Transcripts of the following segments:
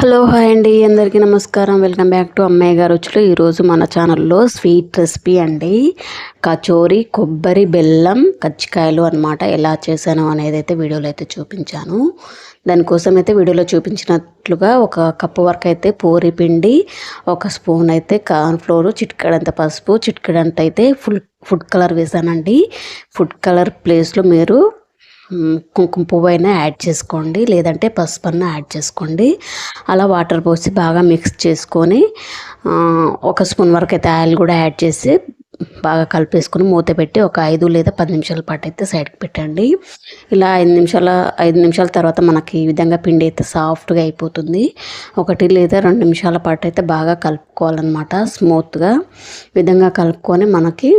Hello hi అండి. అందరికీ నమస్కారం. వెల్కమ్ బ్యాక్ టు అమ్మాయి గారు రుచులు. ఈరోజు మన ఛానల్లో స్వీట్ రెసిపీ అండి. కచోరీ కొబ్బరి బెల్లం కజ్జికాయలు అనమాట ఎలా చేశాను అనేది అయితే వీడియోలో అయితే చూపించాను. దానికోసం అయితే వీడియోలో చూపించినట్లుగా ఒక కప్పు వరకు అయితే పూరి పిండి ఒక స్పూన్ అయితే కార్న్ఫ్లోర్ చిట్కడంత పసుపు చిట్కడంత అయితే ఫుల్ ఫుడ్ కలర్ వేసానండి ఫుడ్ కలర్ ప్లేస్లో మీరు కుంకుమ పువ్వు అయినా యాడ్ చేసుకోండి లేదంటే పసుపు అన్న యాడ్ చేసుకోండి. అలా వాటర్ పోసి బాగా మిక్స్ చేసుకొని ఒక స్పూన్ వరకు అయితే ఆయిల్ కూడా యాడ్ చేసి బాగా కలిపేసుకొని మూత పెట్టి ఒక ఐదు లేదా పది నిమిషాల పాటు అయితే సైడ్కి పెట్టండి. ఇలా ఐదు నిమిషాల ఐదు నిమిషాల తర్వాత మనకి ఈ విధంగా పిండి అయితే సాఫ్ట్గా అయిపోతుంది. ఒకటి లేదా రెండు నిమిషాల పాటు అయితే బాగా కలుపుకోవాలన్నమాట స్మూత్గా విధంగా కలుపుకొని మనకి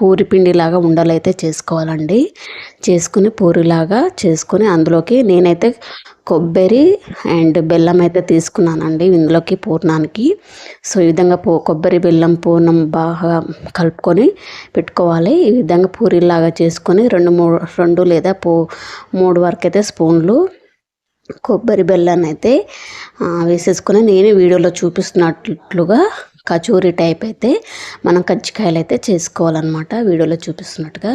పూరి పిండిలాగా ఉండలైతే చేసుకోవాలండి. చేసుకుని పూరిలాగా చేసుకుని అందులోకి నేనైతే కొబ్బరి అండ్ బెల్లం అయితే తీసుకున్నానండి ఇందులోకి పూర్ణానికి. సో ఈ విధంగా పూ కొబ్బరి బెల్లం పూర్ణం బాగా కలుపుకొని పెట్టుకోవాలి. ఈ విధంగా పూరిలాగా చేసుకొని రెండు మూడు రెండు లేదా పూ మూడు వరకు అయితే స్పూన్లు కొబ్బరి బెల్లాన్ని అయితే వేసేసుకుని వేసేసుకొని నేను వీడియోలో చూపిస్తున్నట్లుగా కచోరీ టైప్ అయితే మనం కజ్జికాయలు అయితే చేసుకోవాలన్నమాట. వీడియోలో చూపిస్తున్నట్టుగా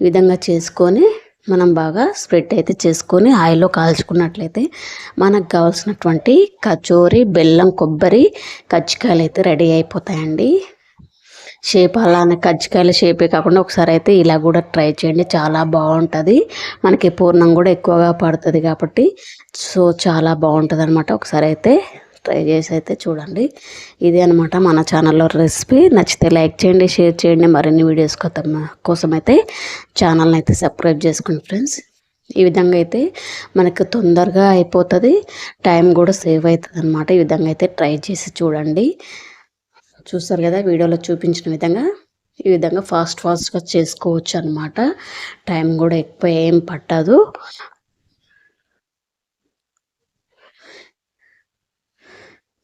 ఈ విధంగా చేసుకొని మనం బాగా స్ప్రెడ్ అయితే చేసుకొని ఆయిల్లో కాల్చుకున్నట్లయితే మనకు కావాల్సినటువంటి కచోరీ బెల్లం కొబ్బరి కజ్జికాయలు అయితే రెడీ అయిపోతాయండి. షేప్ అలానే కజ్జికాయల షేపే కాకుండా ఒకసారి అయితే ఇలా కూడా ట్రై చేయండి. చాలా బాగుంటుంది. మనకి పూర్ణం కూడా ఎక్కువగా పడుతుంది కాబట్టి సో చాలా బాగుంటుంది అనమాట ఒకసారి అయితే ట్రై చేసి అయితే చూడండి. ఇది అనమాట మన ఛానల్లో రెసిపీ. నచ్చితే లైక్ చేయండి షేర్ చేయండి. మరిన్ని వీడియోస్ కోసం అయితే ఛానల్ని అయితే సబ్స్క్రైబ్ చేసుకోండి ఫ్రెండ్స్. ఈ విధంగా అయితే మనకు తొందరగా అయిపోతుంది. టైం కూడా సేవ్ అవుతుంది అనమాట ఈ విధంగా అయితే ట్రై చేసి చూడండి. చూస్తారు కదా వీడియోలో చూపించిన విధంగా ఈ విధంగా ఫాస్ట్ ఫాస్ట్గా చేసుకోవచ్చు అనమాట టైం కూడా ఎక్కువ ఏం పట్టదు.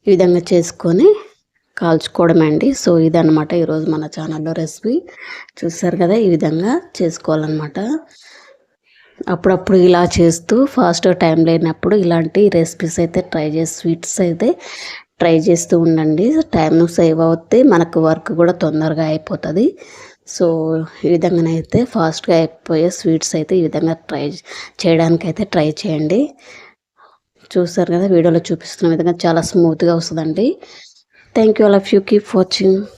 ఈ విధంగా చేసుకొని కాల్చుకోవడం అండి సో ఇదన్నమాట ఈరోజు మన ఛానల్లో రెసిపీ. చూస్తారు కదా ఈ విధంగా చేసుకోవాలన్నమాట. అప్పుడప్పుడు ఇలా చేస్తూ ఫాస్ట్ టైం లేనప్పుడు ఇలాంటి రెసిపీస్ అయితే ట్రై చేసి స్వీట్స్ అయితే ట్రై చేస్తూ ఉండండి. టైం సేవ్ అవుతే మనకు వర్క్ కూడా తొందరగా అయిపోతుంది. సో ఈ విధంగానైతే ఫాస్ట్గా అయిపోయే స్వీట్స్ అయితే ఈ విధంగా ట్రై చేయడానికైతే ట్రై చేయండి. చూసారు కదా వీడియోలో చూపిస్తున్న విధంగా చాలా స్మూత్గా వస్తుందండి. Thank you all of you keep watching